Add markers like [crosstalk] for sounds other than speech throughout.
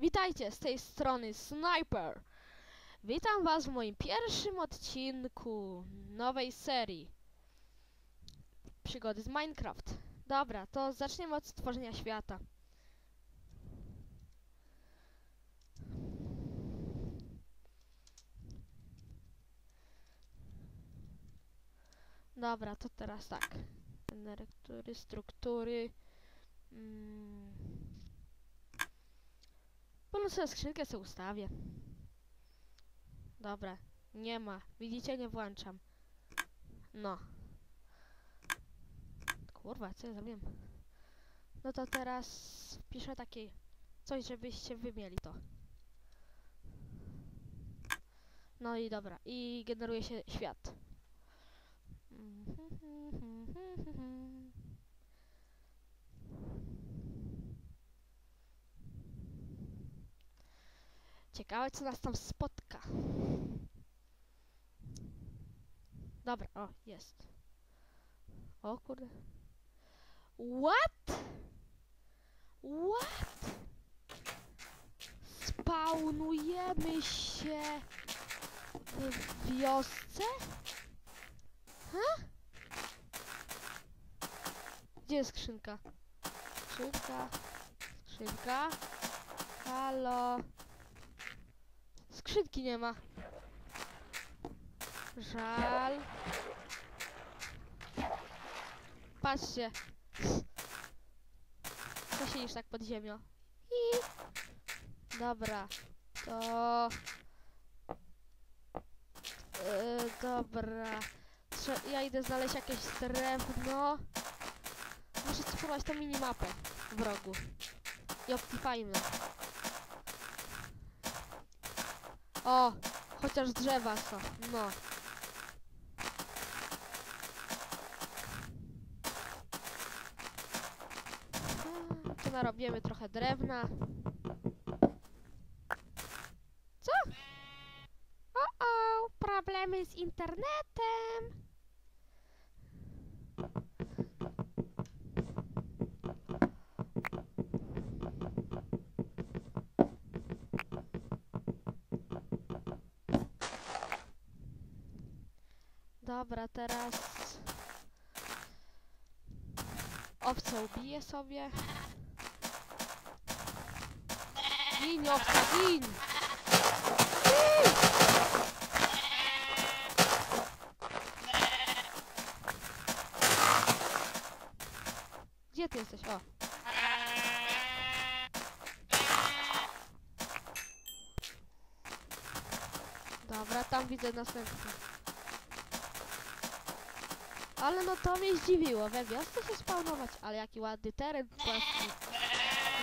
Witajcie z tej strony Sniper. Witam was w moim pierwszym odcinku nowej serii Przygody z Minecraft. Dobra, to zaczniemy od stworzenia świata. Dobra, to teraz tak. Generatory, struktury. Mm. Panu skrzynkę sobie ustawię. Dobra, nie ma. Widzicie, nie włączam. No. Kurwa, co ja zrobiłem? No to teraz wpiszę takie coś, żebyście wy mieli to. No i dobra, i generuje się świat. Ciekawe, co nas tam spotka. Dobra, o, jest. O kurde. What? What? Spawnujemy się w wiosce? Ha? Gdzie jest skrzynka? Skrzynka. Skrzynka. Halo. Skrzynki nie ma. Żal. Patrzcie. Co siedzisz tak pod ziemią? I... Dobra. To... Yy, dobra. Trze ja idę znaleźć jakieś drewno. Muszę spróbować tą minimapę w rogu. I Optifine. O, chociaż drzewa są. No. Tu narobimy trochę drewna. Co? O, o, problemy z internetem. Dobra, teraz owce ubiję sobie. Gin, owca! Gin! Gdzie ty jesteś? O. Dobra, tam widzę następny. Ale no to mnie zdziwiło, we wiosce się spawnować, ale jaki ładny teren płaski.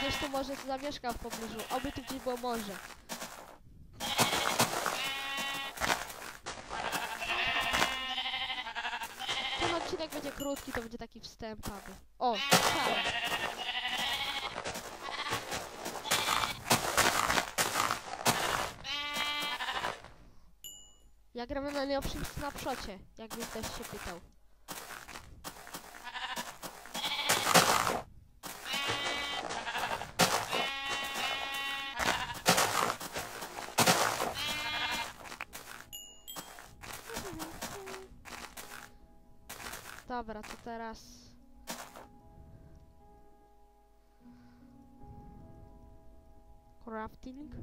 Gdzieś tu może tu zamieszkał w pobliżu, oby tu gdzieś było morze. Ten odcinek będzie krótki, to będzie taki wstępowy. O, czarny. Ja gram na najnowszym snapshocie, jakby ktoś się pytał. Dobra, to teraz... Crafting.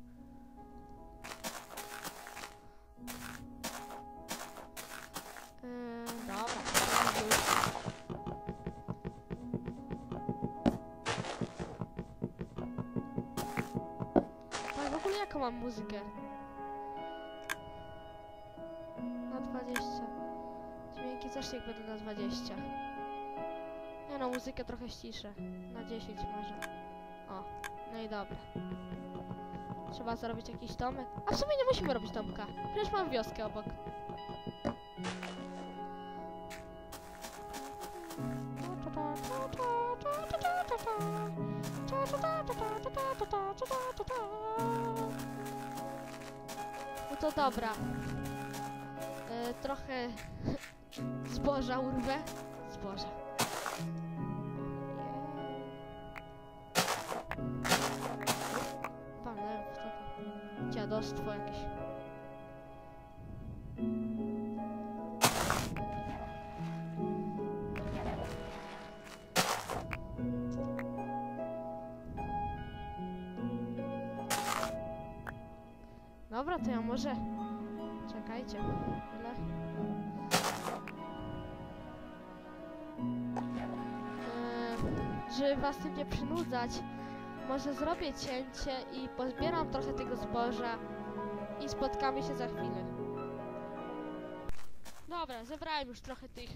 Yy, dobra. Tak, w ogóle jaką mam muzykę? 15, jak będę na 20. Nie no, muzykę trochę ściszę. Na 10 może. O, no i dobra. Trzeba zrobić jakiś domek. A w sumie nie musimy robić domka. Przecież mam wioskę obok. No to dobra. Yy, trochę zboża urwę. Zboża. Walnę dziadostwo jakieś. Dobra, to ja może... Czekajcie. Żeby was tym nie przynudzać, może zrobię cięcie i pozbieram trochę tego zboża i spotkamy się za chwilę. Dobra, zebrałem już trochę tych...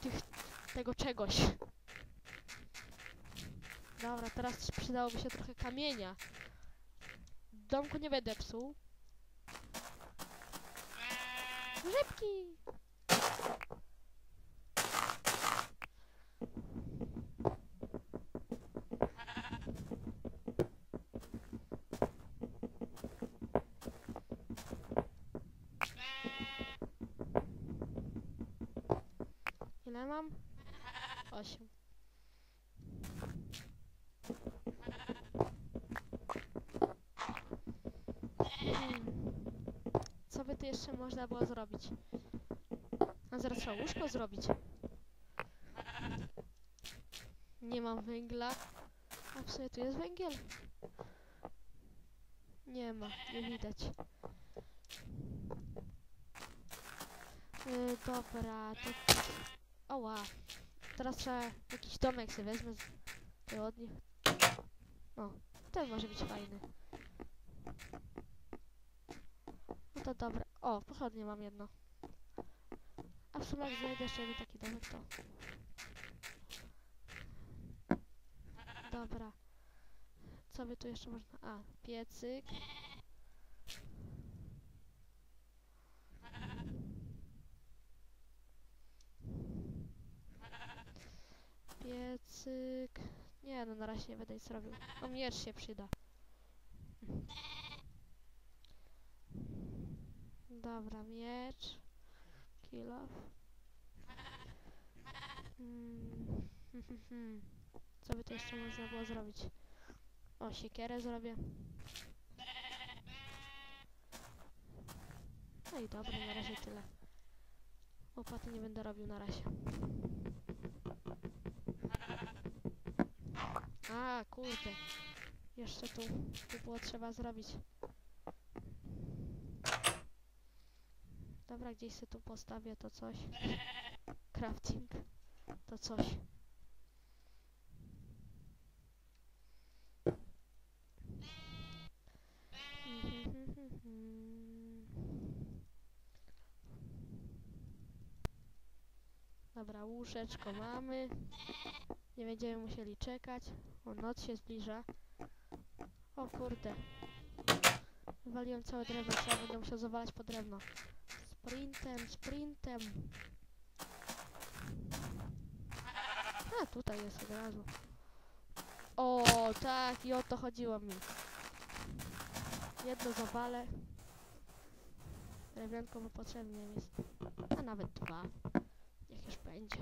tych... tego czegoś. Dobra, teraz przydałoby się trochę kamienia. Domku nie będę psuł. Grzybki! Mam? Co by tu jeszcze można było zrobić? A zaraz trzeba łóżko zrobić. Nie mam węgla. A w sumie tu jest węgiel? Nie ma, nie widać. Yy, dobra, to... Oła. Teraz trzeba jakiś domek sobie wezmę z tygodni. O, ten może być fajny. No to dobra. O, pochodnie mam jedno. A w sumie jak znajdę jeszcze jeden taki domek, to... Dobra. Co by tu jeszcze można... A, piecyk. Piecyk. Nie no, na razie nie będę nic robił. O, miecz się przyda. Dobra, miecz. Kill off. Mm. [laughs] Co by tu jeszcze można było zrobić? O, siekierę zrobię. No i dobra, na razie tyle. Łopaty nie będę robił na razie. A, kurde. Jeszcze tu, tu było trzeba zrobić. Dobra, gdzieś sobie tu postawię to coś. Crafting. To coś. Dobra, łóżeczko mamy. Nie będziemy musieli czekać. O, noc się zbliża. O kurde. Wywaliłem całe drewno, trzeba będę musiał zawalać po drewno. Sprintem, sprintem. A, tutaj jest od razu. O, tak, i o to chodziło mi. Jedno zawalę. Drewienko mu potrzebnie jest. A nawet dwa. Niech już będzie.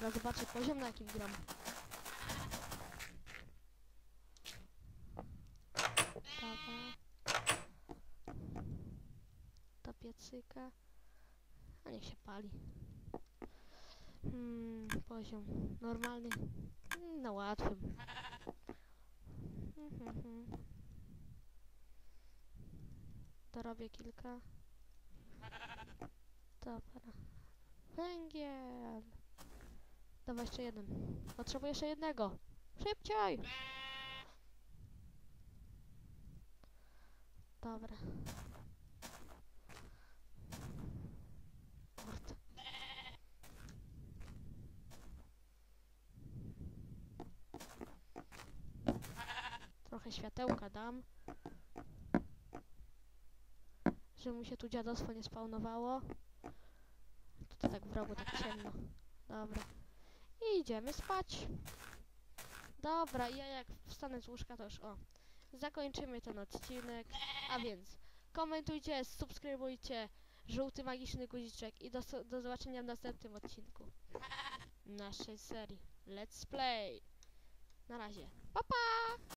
Zaraz zobaczę poziom na jakim gram. Dobra. Do piecyka. A niech się pali. Hmm, poziom normalny. Mm, Na łatwym. Mhm, mhm. Dorobię kilka. Dobra. Węgiel. Dawaj jeszcze jeden. Potrzebuję jeszcze jednego. Szybciej! Dobra. Trochę światełka dam. Żeby mu się tu dziadostwo nie spawnowało. Tutaj tak w rogu tak ciemno. Dobra. Idziemy spać. Dobra, ja jak wstanę z łóżka to już o. Zakończymy ten odcinek. A więc komentujcie, subskrybujcie, żółty magiczny guziczek i do, do zobaczenia w następnym odcinku naszej serii Let's Play. Na razie. Pa pa!